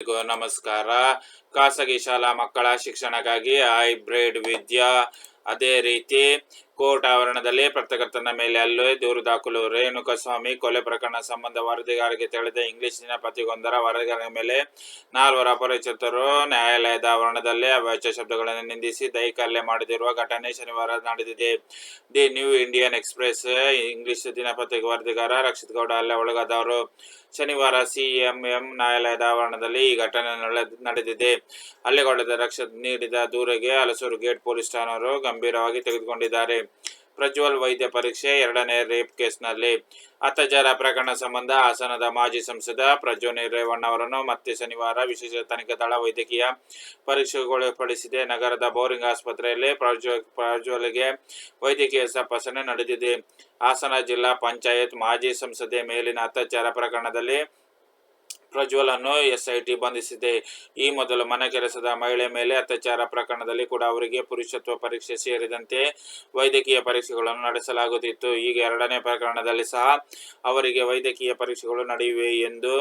ನಮಸ್ಕಾರ. ಖಾಸಗಿ ಶಾಲಾ ಮಕ್ಕಳ ಶಿಕ್ಷಣಕ್ಕಾಗಿ ಹೈಬ್ರಿಡ್ ವಿದ್ಯಾ ಅದೇ ರೀತಿ ಕೋರ್ಟ್ ಆವರಣದಲ್ಲಿ ಪತ್ರಕರ್ತನ ಮೇಲೆ ಹಲ್ಲೆ ದೂರು ದಾಖಲು. ರೇಣುಕಸ್ವಾಮಿ ಕೊಲೆ ಪ್ರಕರಣ ಸಂಬಂಧ ವರದಿಗಾರರಿಗೆ ತಿಳಿದ ಇಂಗ್ಲಿಷ್ ದಿನಪತಿಗೊಂದರ ವರದಿಗಾರರ ಮೇಲೆ ನಾಲ್ವರು ಅಪರಿಚಿತರು ನ್ಯಾಯಾಲಯದ ಆವರಣದಲ್ಲಿ ಅವಾಚ್ಯ ಶಬ್ದಗಳನ್ನು ನಿಂದಿಸಿ ದೈಹಿಕ ಹಲ್ಲೆ ಮಾಡಿದಿರುವ ಘಟನೆ ಶನಿವಾರ ನಡೆದಿದೆ. The New Indian Express English ದಿನಪತ್ರಿಕೆ ವರದಿಗಾರ ರಕ್ಷಿತ್ ಗೌಡ ಹಲ್ಲೆ ಒಳಗಾದವರು. ಶನಿವಾರ ಸಿಎಂಎಂ ನ್ಯಾಯಾಲಯದ ಆವರಣದಲ್ಲಿ ಈ ಘಟನೆ ನಡೆ- ನಡೆದಿದೆ. ಹಲ್ಲೆಗೊಳ್ಳದ ರಕ್ಷತ್ ನೀಡಿದ ದೂರಿಗೆ ಹಲಸೂರು ಗೇಟ್ ಪೊಲೀಸ್ ಠಾಣೆಯವರು ಗಂಭೀರವಾಗಿ ತೆಗೆದುಕೊಂಡಿದ್ದಾರೆ. ಪ್ರಜ್ವಲ್ ವೈದ್ಯ ಪರೀಕ್ಷೆ ಎರಡನೇ ರೇಪ್ ಕೇಸ್ನಲ್ಲಿ ಅತ್ಯಾಚಾರ ಪ್ರಕರಣ ಸಂಬಂಧ ಹಾಸನದ ಮಾಜಿ ಸಂಸದ ಪ್ರಜ್ವಲ್ ರೇವಣ್ಣ ಅವರನ್ನು ಮತ್ತೆ ಶನಿವಾರ ವಿಶೇಷ ತನಿಖಾ ದಳ ವೈದ್ಯಕೀಯ ಪರೀಕ್ಷೆಗೊಳಪಡಿಸಿದೆ. ನಗರದ ಬೋರಿಂಗ್ ಆಸ್ಪತ್ರೆಯಲ್ಲಿ ಪ್ರಜ್ವಲ್, ಪ್ರಜ್ವಲ್ಗೆ ವೈದ್ಯಕೀಯ ತಪಾಸಣೆ ನಡೆದಿದೆ. ಹಾಸನ ಜಿಲ್ಲಾ ಪಂಚಾಯತ್ ಮಾಜಿ ಸಂಸದೆ ಮೇಲಿನ ಅತ್ಯಾಚಾರ ಪ್ರಕರಣದಲ್ಲಿ ಪ್ರಜ್ವಲ್ ಅನ್ನು ಎಸ್ಐಟಿ ಬಂಧಿಸಿದೆ. ಈ ಮೊದಲು ಮನೆ ಕೆಲಸದ ಮಹಿಳೆ ಮೇಲೆ ಅತ್ಯಾಚಾರ ಪ್ರಕರಣದಲ್ಲಿ ಕೂಡ ಅವರಿಗೆ ಪುರುಷತ್ವ ಪರೀಕ್ಷೆ ಸೇರಿದಂತೆ ವೈದ್ಯಕೀಯ ಪರೀಕ್ಷೆಗಳನ್ನು ನಡೆಸಲಾಗುತ್ತಿತ್ತು. ಈಗ ಎರಡನೇ ಪ್ರಕರಣದಲ್ಲಿ ಸಹ ಅವರಿಗೆ ವೈದ್ಯಕೀಯ ಪರೀಕ್ಷೆಗಳು ನಡೆಯುವೆ ಎಂದು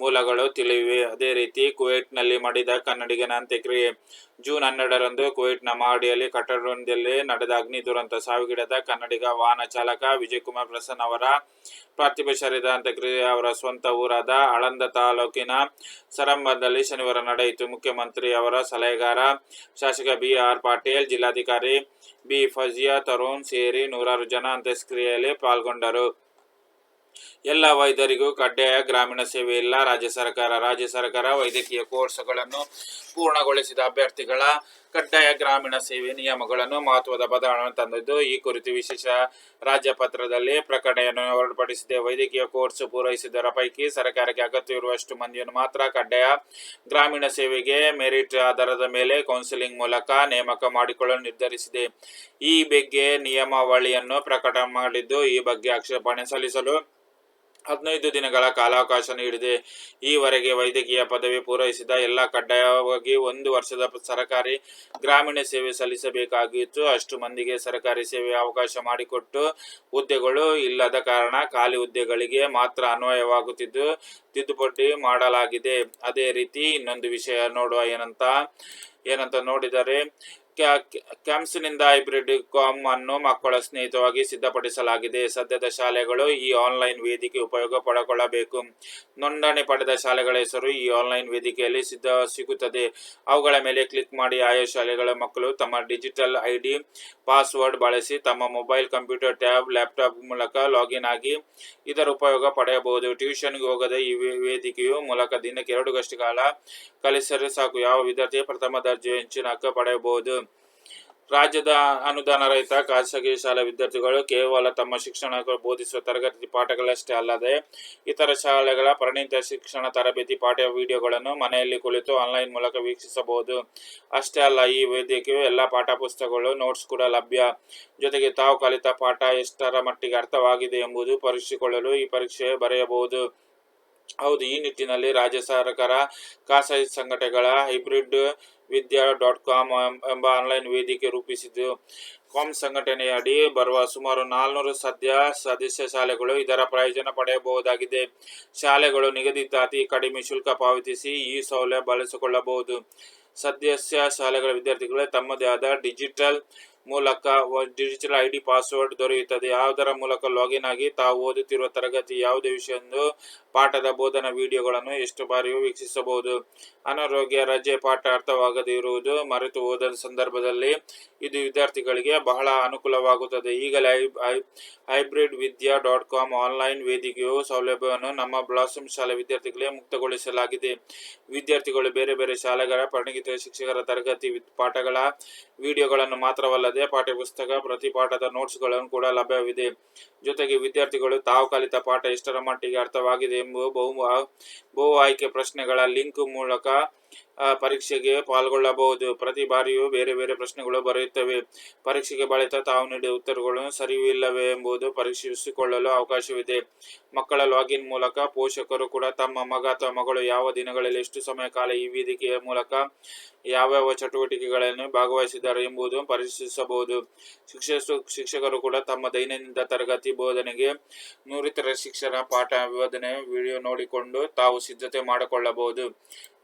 ಮೂಲಗಳು ತಿಳಿವೆ ಅದೇ ರೀತಿ ಕುವೈಟ್ನಲ್ಲಿ ಮಾಡಿದ ಕನ್ನಡಿಗನ ಅಂತ್ಯಕ್ರಿಯೆ. ಜೂನ್ ಹನ್ನೆರಡರಂದು ಕುವೈಟ್ನ ಮಹಡಿಯಲ್ಲಿ ಕಟ್ಟಡದಲ್ಲಿ ನಡೆದ ಅಗ್ನಿ ದುರಂತ ಸಾವಿಗೀಡಾದ ಕನ್ನಡಿಗ ವಾಹನ ಚಾಲಕ ವಿಜಯಕುಮಾರ್ ಪ್ರಸನ್ನ ಅವರ ಪಾರ್ಥಿವ ಶರೀರದ ಅಂತ್ಯಕ್ರಿಯೆ. ಅವರ ಸ್ವಂತ ಊರಾದ ಆಳಂದ ತಾಲೂಕಿನ ಸರಂಭದಲ್ಲಿ ಶನಿವಾರ ನಡೆಯಿತು. ಮುಖ್ಯಮಂತ್ರಿ ಅವರ ಸಲಹೆಗಾರ ಶಾಸಕ ಬಿ ಆರ್ ಪಾಟೀಲ್, ಜಿಲ್ಲಾಧಿಕಾರಿ ಬಿ ಫಜಿಯಾ ತರುಣ್ ಸೇರಿ ನೂರಾರು ಜನ ಅಂತ್ಯಕ್ರಿಯೆಯಲ್ಲಿ ಪಾಲ್ಗೊಂಡರು. ಎಲ್ಲ ವೈದ್ಯರಿಗೂ ಕಡ್ಡಾಯ ಗ್ರಾಮೀಣ ಸೇವೆ ಇಲ್ಲ. ರಾಜ್ಯ ಸರ್ಕಾರ ರಾಜ್ಯ ಸರ್ಕಾರ ವೈದ್ಯಕೀಯ ಕೋರ್ಸ್ಗಳನ್ನು ಪೂರ್ಣಗೊಳಿಸಿದ ಅಭ್ಯರ್ಥಿಗಳ ಕಡ್ಡಾಯ ಗ್ರಾಮೀಣ ಸೇವೆ ನಿಯಮಗಳನ್ನು ಮಹತ್ವದ ಬದಲಾವಣೆ ತಂದಿದ್ದು, ಈ ಕುರಿತು ವಿಶೇಷ ರಾಜ್ಯ ಪತ್ರದಲ್ಲಿ ಪ್ರಕಟಣೆಯನ್ನು ಹೊರಡಿಸಿದೆ. ವೈದ್ಯಕೀಯ ಕೋರ್ಸ್ ಪೂರೈಸಿದವರ ಪೈಕಿ ಸರ್ಕಾರಕ್ಕೆ ಅಗತ್ಯವಿರುವಷ್ಟು ಮಂದಿಯನ್ನು ಮಾತ್ರ ಕಡ್ಡಾಯ ಗ್ರಾಮೀಣ ಸೇವೆಗೆ ಮೆರಿಟ್ ಆಧಾರದ ಮೇಲೆ ಕೌನ್ಸಿಲಿಂಗ್ ಮೂಲಕ ನೇಮಕ ಮಾಡಿಕೊಳ್ಳಲು ನಿರ್ಧರಿಸಿದೆ. ಈ ಬಗ್ಗೆ ನಿಯಮಾವಳಿಯನ್ನು ಪ್ರಕಟ ಮಾಡಿದ್ದು, ಈ ಬಗ್ಗೆ ಆಕ್ಷೇಪಣೆ ಸಲ್ಲಿಸಲು ಹದಿನೈದು ದಿನಗಳ ಕಾಲಾವಕಾಶ ನೀಡಿದೆ. ಈವರೆಗೆ ವೈದ್ಯಕೀಯ ಪದವಿ ಪೂರೈಸಿದ ಎಲ್ಲ ಕಡ್ಡಾಯವಾಗಿ ಒಂದು ವರ್ಷದ ಸರಕಾರಿ ಗ್ರಾಮೀಣ ಸೇವೆ ಸಲ್ಲಿಸಬೇಕಾಗಿತ್ತು. ಅಷ್ಟು ಮಂದಿಗೆ ಸರ್ಕಾರಿ ಸೇವೆ ಅವಕಾಶ ಮಾಡಿಕೊಟ್ಟು ಹುದ್ದೆಗಳು ಇಲ್ಲದ ಕಾರಣ ಖಾಲಿ ಹುದ್ದೆಗಳಿಗೆ ಮಾತ್ರ ಅನ್ವಯವಾಗುತ್ತಿದ್ದು, ತಿದ್ದುಪಡಿ ಮಾಡಲಾಗಿದೆ. ಅದೇ ರೀತಿ ಇನ್ನೊಂದು ವಿಷಯ ನೋಡುವ ಏನಂತ ಏನಂತ ನೋಡಿದರೆ ಕ್ಯಾಂಪ್ಸ್ನಿಂದ ಹೈಬ್ರಿಡ್ ಕಾಮ್ ಅನ್ನು ಮಕ್ಕಳ ಸ್ನೇಹಿತವಾಗಿ ಸಿದ್ಧಪಡಿಸಲಾಗಿದೆ. ಸದ್ಯದ ಶಾಲೆಗಳು ಈ ಆನ್ಲೈನ್ ವೇದಿಕೆ ಉಪಯೋಗ ಪಡೆದುಕೊಳ್ಳಬೇಕು ನೋಂದಣಿ ಪಡೆದ ಶಾಲೆಗಳ ಹೆಸರು ಈ ಆನ್ಲೈನ್ ವೇದಿಕೆಯಲ್ಲಿ ಸಿದ್ಧ ಸಿಗುತ್ತದೆ. ಅವುಗಳ ಮೇಲೆ ಕ್ಲಿಕ್ ಮಾಡಿ ಆಯಾ ಶಾಲೆಗಳ ಮಕ್ಕಳು ತಮ್ಮ ಡಿಜಿಟಲ್ ಐ ಡಿ ಪಾಸ್ವರ್ಡ್ ಬಳಸಿ ತಮ್ಮ ಮೊಬೈಲ್, ಕಂಪ್ಯೂಟರ್, ಟ್ಯಾಬ್, ಲ್ಯಾಪ್ಟಾಪ್ ಮೂಲಕ ಲಾಗಿನ್ ಆಗಿ ಇದರ ಉಪಯೋಗ ಪಡೆಯಬಹುದು. ಟ್ಯೂಷನ್ಗೆ ಹೋಗದೆ ಈ ವೇದಿಕೆಯು ಮೂಲಕ ದಿನಕ್ಕೆ ಎರಡು ಕಾಲ ಕಲಿಸಿದರೆ ಸಾಕು. ಯಾವ ವಿದ್ಯಾರ್ಥಿ ಪ್ರಥಮ ದರ್ಜೆ ಹೆಚ್ಚಿನ ಹಕ್ಕು ಪಡೆಯಬಹುದು? ರಾಜ್ಯದ ಅನುದಾನ ರಹಿತ ಖಾಸಗಿ ಶಾಲಾ ವಿದ್ಯಾರ್ಥಿಗಳು ಕೇವಲ ತಮ್ಮ ಶಿಕ್ಷಣ ಬೋಧಿಸುವ ತರಗತಿ ಪಾಠಗಳಷ್ಟೇ ಅಲ್ಲದೆ ಇತರ ಶಾಲೆಗಳ ಪರಿಣಿತ ಶಿಕ್ಷಣ ತರಬೇತಿ ಪಾಠ ವಿಡಿಯೋಗಳನ್ನು ಮನೆಯಲ್ಲಿ ಕುಳಿತು ಆನ್ಲೈನ್ ಮೂಲಕ ವೀಕ್ಷಿಸಬಹುದು. ಅಷ್ಟೇ ಅಲ್ಲ, ಈ ವೇದಿಕೆಯು ಎಲ್ಲ ಪಾಠ ಪುಸ್ತಕಗಳು, ನೋಟ್ಸ್ ಕೂಡ ಲಭ್ಯ. ಜೊತೆಗೆ ತಾವು ಕಲಿತ ಪಾಠ ಎಷ್ಟರ ಮಟ್ಟಿಗೆ ಅರ್ಥವಾಗಿದೆ ಎಂಬುದು ಪರೀಕ್ಷಿಸಿಕೊಳ್ಳಲು ಈ ಪರೀಕ್ಷೆ ಬರೆಯಬಹುದು. ಹೌದು, ಈ ನಿಟ್ಟಿನಲ್ಲಿ ರಾಜ್ಯ ಸರ್ಕಾರ ಖಾಸಗಿ ಸಂಘಟನೆಗಳ ಹೈಬ್ರಿಡ್ ವಿದ್ಯಾ ಡಾಟ್ ಕಾಮ್ ಎಂಬ ಆನ್ಲೈನ್ ವೇದಿಕೆ ರೂಪಿಸಿದ್ದು. ಕಾಮ್ ಸಂಘಟನೆಯಡಿ ಬರುವ ಸುಮಾರು ನಾಲ್ನೂರು ಸದ್ಯ ಸದಸ್ಯ ಶಾಲೆಗಳು ಇದರ ಪ್ರಯೋಜನ ಪಡೆಯಬಹುದಾಗಿದೆ. ಶಾಲೆಗಳು ನಿಗದಿತ ಅತಿ ಕಡಿಮೆ ಶುಲ್ಕ ಪಾವತಿಸಿ ಈ ಸೌಲಭ್ಯ ಬಳಸಿಕೊಳ್ಳಬಹುದು. ಸದಸ್ಯ ಶಾಲೆಗಳ ವಿದ್ಯಾರ್ಥಿಗಳು ತಮ್ಮದೇ ಆದ ಡಿಜಿಟಲ್ ಮೂಲಕ ಡಿಜಿಟಲ್ ಐಡಿ ಪಾಸ್ವರ್ಡ್ ದೊರೆಯುತ್ತದೆ. ಯಾವುದರ ಮೂಲಕ ಲಾಗಿನ್ ಆಗಿ ತಾವು ಓದುತ್ತಿರುವ ತರಗತಿ ಯಾವುದೇ ವಿಷಯ ಪಾಠದ ಬೋಧನಾ ವಿಡಿಯೋಗಳನ್ನು ಎಷ್ಟು ಬಾರಿಯೂ ವೀಕ್ಷಿಸಬಹುದು. ಅನಾರೋಗ್ಯ, ರಜೆ, ಪಾಠ ಅರ್ಥವಾಗದೇ ಇರುವುದು ಮರೆತು ಓದದ ಸಂದರ್ಭದಲ್ಲಿ ಇದು ವಿದ್ಯಾರ್ಥಿಗಳಿಗೆ ಬಹಳ ಅನುಕೂಲವಾಗುತ್ತದೆ. ಈಗಲೇ I- hybrid Vidya dot com online ವೇದಿಕೆಯು ಸೌಲಭ್ಯವನ್ನು ನಮ್ಮ ಬ್ಲಾಸಮ್ ಶಾಲೆ ವಿದ್ಯಾರ್ಥಿಗಳಿಗೆ ಮುಕ್ತಗೊಳಿಸಲಾಗಿದೆ. ವಿದ್ಯಾರ್ಥಿಗಳು ಬೇರೆ ಬೇರೆ ಶಾಲೆಗಳ ಪರಿಣಿತ ಶಿಕ್ಷಕರ ತರಗತಿ ಪಾಠಗಳ ವಿಡಿಯೋಗಳನ್ನು ಮಾತ್ರವಲ್ಲದೆ ಪಠ್ಯಪುಸ್ತಕ, ಪ್ರತಿ ಪಾಠದ ನೋಟ್ಸ್ಗಳನ್ನು ಕೂಡ ಲಭ್ಯವಿದೆ. ಜೊತೆಗೆ ವಿದ್ಯಾರ್ಥಿಗಳು ತಾವು ಕಲಿತ ಪಾಠ ಎಷ್ಟರ ಮಟ್ಟಿಗೆ ಅರ್ಥವಾಗಿದೆ ಎಂಬುದು ಬಹು ಬಹು ಆಯ್ಕೆ ಪ್ರಶ್ನೆಗಳ ಲಿಂಕ್ ಮೂಲಕ ಪರೀಕ್ಷೆಗೆ ಪಾಲ್ಗೊಳ್ಳಬಹುದು. ಪ್ರತಿ ಬಾರಿಯೂ ಬೇರೆ ಬೇರೆ ಪ್ರಶ್ನೆಗಳು ಬರೆಯುತ್ತವೆ. ಪರೀಕ್ಷೆಗೆ ಬಳಿಕ ತಾವು ನೀಡಿದ ಉತ್ತರಗಳು ಸರಿಯೂ ಇಲ್ಲವೇ ಎಂಬುದು ಪರೀಕ್ಷಿಸಿಕೊಳ್ಳಲು ಅವಕಾಶವಿದೆ. ಮಕ್ಕಳ ಲಾಗಿನ್ ಮೂಲಕ ಪೋಷಕರು ಕೂಡ ತಮ್ಮ ಮಗ ಅಥವಾ ಮಗಳು ಯಾವ ದಿನಗಳಲ್ಲಿ ಎಷ್ಟು ಸಮಯ ಕಾಲ ಈ ವೇದಿಕೆಯ ಮೂಲಕ ಯಾವ್ಯಾವ ಚಟುವಟಿಕೆಗಳನ್ನು ಭಾಗವಹಿಸಿದ್ದಾರೆ ಎಂಬುದು ಪರಿಶೀಲಿಸಬಹುದು ಶಿಕ್ಷಕ ಶಿಕ್ಷಕರು ಕೂಡ ತಮ್ಮ ದೈನಂದಿನ ತರಗತಿ ಬೋಧನೆಗೆ ನುರಿತರ ಶಿಕ್ಷಣ ಪಾಠ ಬೋಧನೆ ವಿಡಿಯೋ ನೋಡಿಕೊಂಡು ತಾವು ಸಿದ್ಧತೆ ಮಾಡಿಕೊಳ್ಳಬಹುದು.